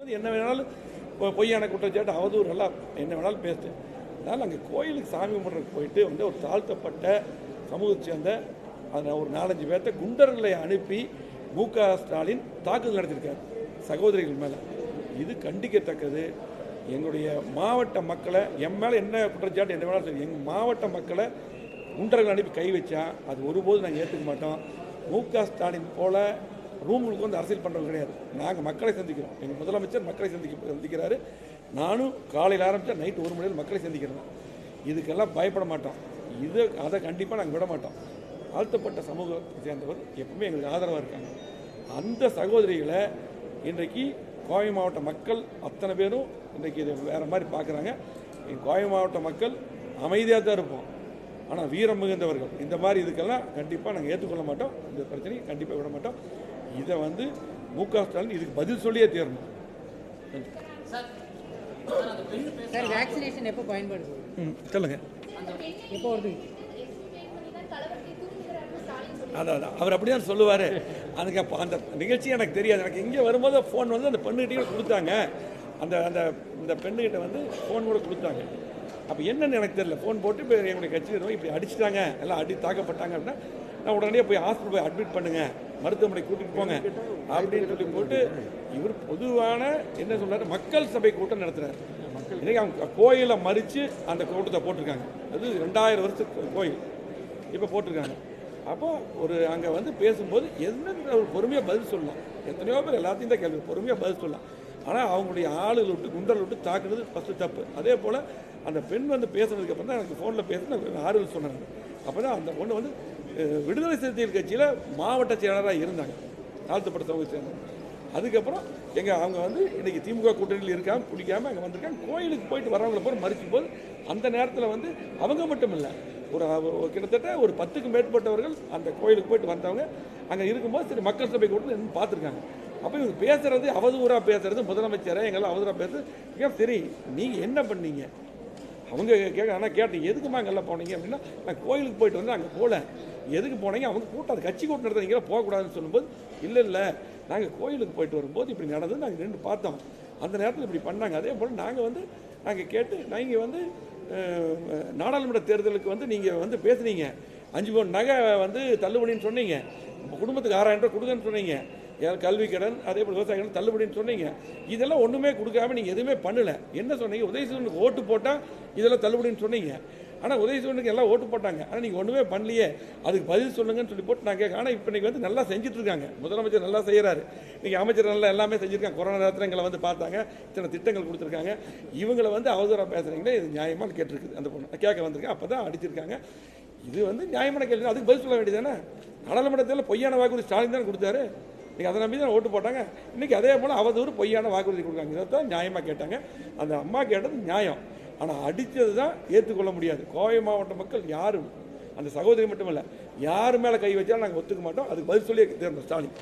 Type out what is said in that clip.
என்ன வேணாலும் பொய்யான குற்றச்சாட்டு அவதூறு எல்லாம் என்ன வேணாலும் பேசு அதனால் அங்கே கோயிலுக்கு சாமி கும்பிட்றதுக்கு போயிட்டு வந்து ஒரு தாழ்த்தப்பட்ட சமூகத்தை சேர்ந்த அதில் ஒரு நாலஞ்சு பேர்த்த குண்டர்களை அனுப்பி மு க ஸ்டாலின் தாக்குதல் நடத்தியிருக்காரு சகோதரிகள் மேலே. இது கண்டிக்கத்தக்கது. எங்களுடைய மாவட்ட மக்களை என் மேலே என்ன குற்றச்சாட்டு என்ன வேணாலும் சரி எங்கள் மாவட்ட மக்களை குண்டர்கள் அனுப்பி கை வச்சா அது ஒருபோதும் நாங்கள் ஏற்றுக்க மாட்டோம். மு க ஸ்டாலின் போல ரூமுக்கு வந்து அரசியல் பண்ணுறது கிடையாது. நாங்கள் மக்களை சந்திக்கிறோம். எங்கள் முதலமைச்சர் மக்களை சந்திக்க சந்திக்கிறாரு. நானும் காலையில் ஆரம்பித்தா நைட்டு ஒரு மணியில் மக்களை சந்திக்கிறோம். இதுக்கெல்லாம் பயப்பட மாட்டோம். இது அதை கண்டிப்பாக நாங்கள் விட மாட்டோம். தாழ்த்தப்பட்ட சமூகத்தை சேர்ந்தவர் எப்பவுமே எங்களுக்கு ஆதரவாக இருக்காங்க. அந்த சகோதரிகளை இன்றைக்கு கோவை மாவட்ட மக்கள் அத்தனை பேரும் இன்றைக்கு இதை வேறு மாதிரி பார்க்குறாங்க கோவை மாவட்ட மக்கள் அமைதியாக தான் இருப்போம். ஆனால் வீரம் மிகுந்தவர்கள். இந்த மாதிரி இதுக்கெல்லாம் கண்டிப்பாக நாங்கள் ஏற்றுக்கொள்ள மாட்டோம். இந்த பிரச்சனையை கண்டிப்பாக விட மாட்டோம். இதை வந்து மு க ஸ்டாலின் இதுக்கு பதில் சொல்லியே தீரணும். வருது? அதான் அதான். அவர் அப்படி தான் சொல்லுவார். அதுக்கு அப்போ அந்த நிகழ்ச்சி எனக்கு தெரியாது. எனக்கு இங்கே வரும்போது ஃபோன் வந்து அந்த பெண்ணுகிட்டே கொடுத்தாங்க. அந்த அந்த இந்த பெண்ணுகிட்ட வந்து ஃபோன் கூட கொடுத்தாங்க. அப்போ என்னன்னு எனக்கு தெரியல. ஃபோன் போட்டு இப்போ எங்களுடைய கட்சி இப்படி அடிச்சிட்டாங்க. எல்லாம் அடி தாக்கப்பட்டாங்க அப்படின்னா நான் உடனே போய் ஹாஸ்பிட்டல் போய் அட்மிட் பண்ணுங்க. மருத்துவமனை கூட்டிகிட்டு போங்க. அப்படின்னு சொல்லி போட்டு இவர் பொதுவான என்ன சொல்றாரு? மக்கள் சபை கூட்டம் நடத்துறாரு இன்னைக்கு அவங்க கோயிலை மறித்து அந்த கூட்டத்தை போட்டிருக்காங்க. அது ரெண்டாயிரம் வருஷத்துக்கு கோயில். இப்போ போட்டிருக்காங்க. அப்போ ஒரு அங்கே வந்து பேசும்போது என்ன ஒரு பொறுமையாக பதில் சொல்லலாம். எத்தனையோ பேர் எல்லாத்தையும் தான் கேள்வி. பொறுமையாக பதில் சொல்லலாம். ஆனால் அவங்களுடைய ஆளுகளை விட்டு குண்டர்கள் விட்டு தாக்குறது ஃபஸ்ட்டு தப்பு. அதே போல் அந்த பெண் வந்து பேசுனதுக்கு அப்புறம் தான் எனக்கு ஃபோனில் பேசி ஆறுதல் சொன்னாங்க. அப்போ தான் அந்த பொண்ணு வந்து விடுதலை சிறுத்தைகள் கட்சியில் மாவட்ட செயலாளராக இருந்தாங்க. தாழ்த்தப்பட்ட சமூகத்தை அதுக்கப்புறம் எங்கள் அவங்க வந்து இன்றைக்கி திமுக கூட்டணியில் இருக்காமல் பிடிக்காமல் அங்கே வந்திருக்காங்க. கோயிலுக்கு போயிட்டு வரவங்களை போய் மறிக்கும் போது அந்த நேரத்தில் வந்து அவங்க மட்டும் இல்லை ஒரு கிட்டத்தட்ட ஒரு பத்துக்கும் மேற்பட்டவர்கள் அந்த கோயிலுக்கு போயிட்டு வந்தவங்க அங்கே இருக்கும்போது சரி மக்கள் சபை கூட்டத்தில் இருந்து பார்த்துருக்காங்க. அப்போ இவங்க பேசுகிறது அவதூறாக பேசுறது முதலமைச்சரை எங்கெல்லாம் அவதூறாக பேசுறது. சரி நீங்கள் என்ன பண்ணீங்க? அவங்க கேட்க ஆனால் கேட்டேன் எதுக்குமா அங்கெல்லாம் போனீங்க அப்படின்னா நான் கோயிலுக்கு போயிட்டு வந்து அங்கே போகல எதுக்கு போனீங்க? அவங்க கூட்டம் அது கட்சி கூட்டம் நடத்த நீங்க போகக்கூடாதுன்னு சொல்லும்போது இல்லை இல்லை நாங்கள் கோயிலுக்கு போயிட்டு வரும்போது இப்படி நடந்தது நாங்கள் ரெண்டு பார்த்தோம். அந்த நேரத்தில் இப்படி பண்ணாங்க. அதே போல் நாங்கள் வந்து நாங்கள் கேட்டு நீங்கள் வந்து நாடாளுமன்ற தேர்தலுக்கு வந்து நீங்கள் வந்து பேசுனீங்க. அஞ்சு பவுன் நகை வந்து தள்ளுபடின்னு சொன்னீங்க. உங்க குடும்பத்துக்கு ஆறாயிரம் ரூபா கொடுங்கன்னு சொன்னீங்க. ஏன் கல்வி கடன் அதே போல் விவசாய கடன் தள்ளுபடின்னு சொன்னீங்க. இதெல்லாம் ஒன்றுமே கொடுக்காம நீங்கள் எதுவுமே பண்ணலை. என்ன சொன்னீங்க? உதயசூரனுக்கு ஓட்டு போட்டால் இதெல்லாம் தள்ளுபடின்னு சொன்னீங்க. ஆனால் உதவி உதயசூரனுக்கு எல்லாம் ஓட்டு போட்டாங்க. ஆனால் நீங்கள் ஒன்றுமே பண்ணலையே. அதுக்கு பதில் சொல்லுங்கன்னு சொல்லி போட்டு நான் கேட்க ஆனால் இப்போ இன்றைக்கி வந்து நல்லா செஞ்சுட்டு இருக்காங்க முதலமைச்சர் நல்லா செய்கிறாரு இன்றைக்கி அமைச்சர் நல்லா எல்லாமே செஞ்சுருக்காங்க. கொரோனா நேரத்தில் எங்களை வந்து பார்த்தாங்க. இத்தனை திட்டங்கள் கொடுத்துருக்காங்க. இவங்களை வந்து அவதூறாக பேசுகிறீங்களே இது நியாயமாக கேட்டிருக்குது அந்த பொண்ணு. கேட்க வந்திருக்கேன். அப்போ தான் அடிச்சிருக்காங்க. இது வந்து நியாயமான கேள்வி. அதுக்கு பதில் சொல்ல வேண்டியதானே நாடாளுமன்றத்தில் பொய்யான வாக்குறுதி ஸ்டாலின் தான் கொடுத்தாரு. இன்றைக்கி அதை நம்பி தான் ஓட்டு போட்டாங்க. இன்றைக்கி அதே போல் அவதூறு பொய்யான வாக்குறுதி கொடுக்காங்க. இதை தான் நியாயமாக கேட்டாங்க. அந்த அம்மா கேட்டது நியாயம். ஆனால் அடித்தது தான் ஏற்றுக்கொள்ள முடியாது. கோவை மாவட்ட மக்கள் யாரும் அந்த சகோதரி மட்டுமல்ல யார் மேலே கை வச்சாலும் நாங்கள் ஒத்துக்க மாட்டோம். அதுக்கு பதில் சொல்லி தேர்ந்தோம் ஸ்டாலின்.